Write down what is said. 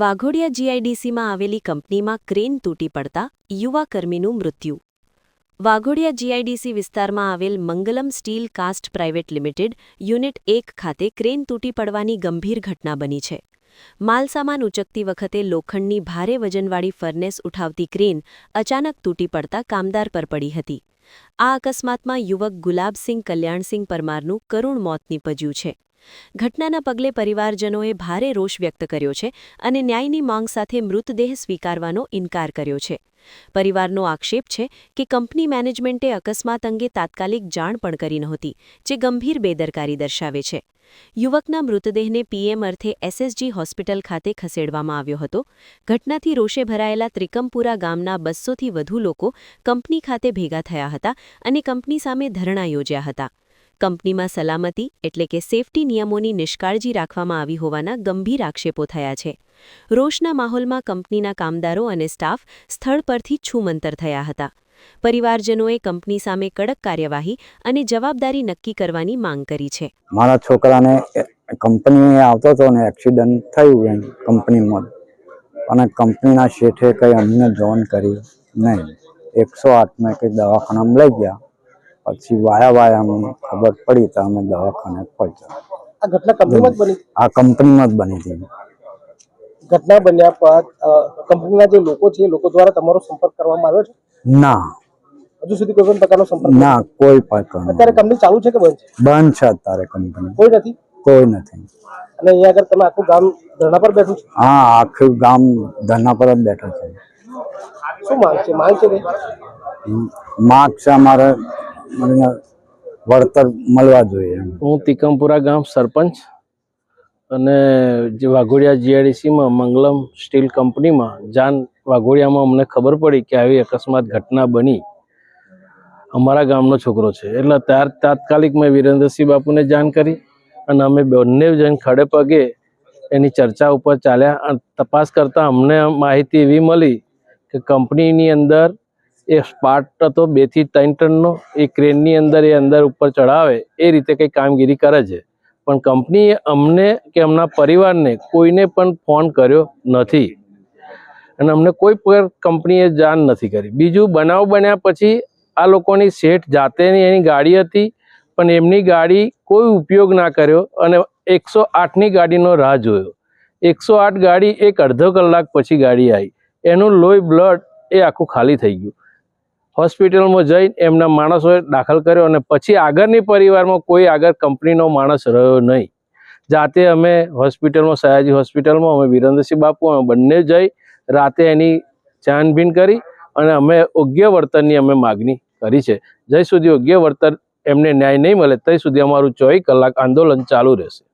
વાઘોડિયા જીઆઈડીસીમાં આવેલી કંપનીમાં ક્રેન તૂટી પડતા યુવા કર્મીનું મૃત્યુ. વાઘોડિયા જીઆઈડીસી વિસ્તારમાં આવેલ Mangalam steel cast private limited unit એક ખાતે ક્રેન તૂટી પડવાની ગંભીર ઘટના બની છે. માલસામાન ઉચકતી વખતે લોખંડની ભારે વજનવાળી ફર્નેસ ઉઠાવતી ક્રેન અચાનક તૂટી પડતા કામદાર પર પડી હતી. આ અકસ્માતમાં યુવક ગુલાબસિંહ કલ્યાણસિંહ પરમારનું કરુણ મોત નીપજ્યું છે. ઘટનાના પગલે પરિવારજનોએ ભારે રોષ વ્યક્ત કર્યો છે અને ન્યાયની માંગ સાથે મૃતદેહ સ્વીકારવાનો ઇનકાર કર્યો છે. પરિવારનો આક્ષેપ છે કે કંપની મેનેજમેન્ટે અકસ્માત અંગે તાત્કાલિક જાણ પણ કરી નહોતી, જે ગંભીર બેદરકારી દર્શાવે છે. યુવકના મૃતદેહને પીએમ અર્થે એસએસજી હોસ્પિટલ ખાતે ખસેડવામાં આવ્યો હતો. ઘટનાથી રોષે ભરાયેલા ત્રિકમપુરા ગામના બસોથી વધુ લોકો કંપની ખાતે ભેગા થયા હતા અને કંપની સામે ધરણા યોજ્યા હતા. કંપનીમાં સલામતી એટલે કે સેફટી નિયમોની નિષ્કાળજી રાખવામાં આવી હોવાના ગંભીર આક્ષેપો થયા છે. રોષના માહોલમાં કંપનીના કામદારો અને સ્ટાફ સ્થળ પરથી છૂમંતર થયા હતા. પરિવારજનોએ કંપની સામે કડક કાર્યવાહી અને જવાબદારી નક્કી કરવાની માંગ કરી છે. મારા છોકરાને કંપનીએ આવતો હતો ને એક્સિડન્ટ થયું કંપનીમાં. અને કંપનીના શેઠે કંઈ અમને જોન કરી નહીં. એકસો આઠમાં કંઈ દવાખાનામાં લઈ ગયા. પછી વાયા વાયા અમને ખબર પડી તો અમે દવાખાને પહોંચ્યા. આ ઘટના કંપનીમાં જ બની? આ કંપનીમાં જ બની હતી. ઘટના બન્યા બાદ કંપનીના જે લોકો છે લોકો દ્વારા તમારો સંપર્ક કરવામાં આવ્યો છે? ના. હજુ સુધી કોઈ પણ પ્રકારનો સંપર્ક ના કોઈ પ્રકારનો. અત્યારે કંપની ચાલુ છે કે બંધ છે? બંધ છે અત્યારે કંપની કોઈ નથી? કોઈ નથી. અને અહીંયા આગળ તમે આખું ગામ ધરણા પર બેઠું છે? હા આખું ગામ ધરણા પર જ બેઠો છે. શું માંગ છે? માંગ છે માંગ છે અમારે મને વળતર મળવા જોઈએ હું તિકમપુરા ગામ સરપંચ અને જે વાઘોડિયા જીઆઈડીસીમાં મંગલમ સ્ટીલ કંપનીમાં જાન વાઘોડિયામાં અમને ખબર પડી કે આવી અકસ્માત ઘટના બની. અમારા ગામનો છોકરો છે. એટલે ત્યાર તાત્કાલિક મેં વિરેન્દ્રસિંહ બાપુને જાણ કરી અને અમે બંને જણ ખડે પગે એની ચર્ચા ઉપર ચાલ્યા અને તપાસ કરતાં અમને માહિતી એવી મળી કે કંપનીની અંદર એ સ્પાર્ટ હતો બેથી ત્રણ ટનનો. એ ક્રેનની અંદર, એ અંદર ઉપર ચડાવે એ રીતે કંઈ કામગીરી કરે છે. પણ કંપનીએ અમને કે અમના પરિવારને કોઈને પણ ફોન કર્યો નથી. અને અમને કોઈ પણ કંપનીએ જાણ નથી કરી. બીજું, બનાવ બન્યા પછી આ લોકોની શેઠ જાતેની એની ગાડી હતી, પણ એમની ગાડી કોઈ ઉપયોગ ના કર્યો અને એકસો આઠની ગાડીનો રાહ જોયો. એકસો આઠ ગાડી એક અડધો કલાક પછી ગાડી આવી. એનું લોહી, બ્લડ એ આખું ખાલી થઈ ગયું. હોસ્પિટલમાં જઈને એમના માણસોએ દાખલ કર્યો અને પછી આગળની પરિવારમાં કોઈ આગળ કંપનીનો માણસ રહ્યો નહીં. જાતે અમે હોસ્પિટલમાં, સયાજી હોસ્પિટલમાં, અમે વિરેન્દ્રસિંહ બાપુ, અમે બંને જઈ રાતે એની છાનબીન કરી અને અમે યોગ્ય વર્તનની અમે માગણી કરી છે. જય સુધી યોગ્ય વર્તન એમને ન્યાય નહીં મળે ત્યાં સુધી અમારું ચોવીસ કલાક આંદોલન ચાલુ રહેશે.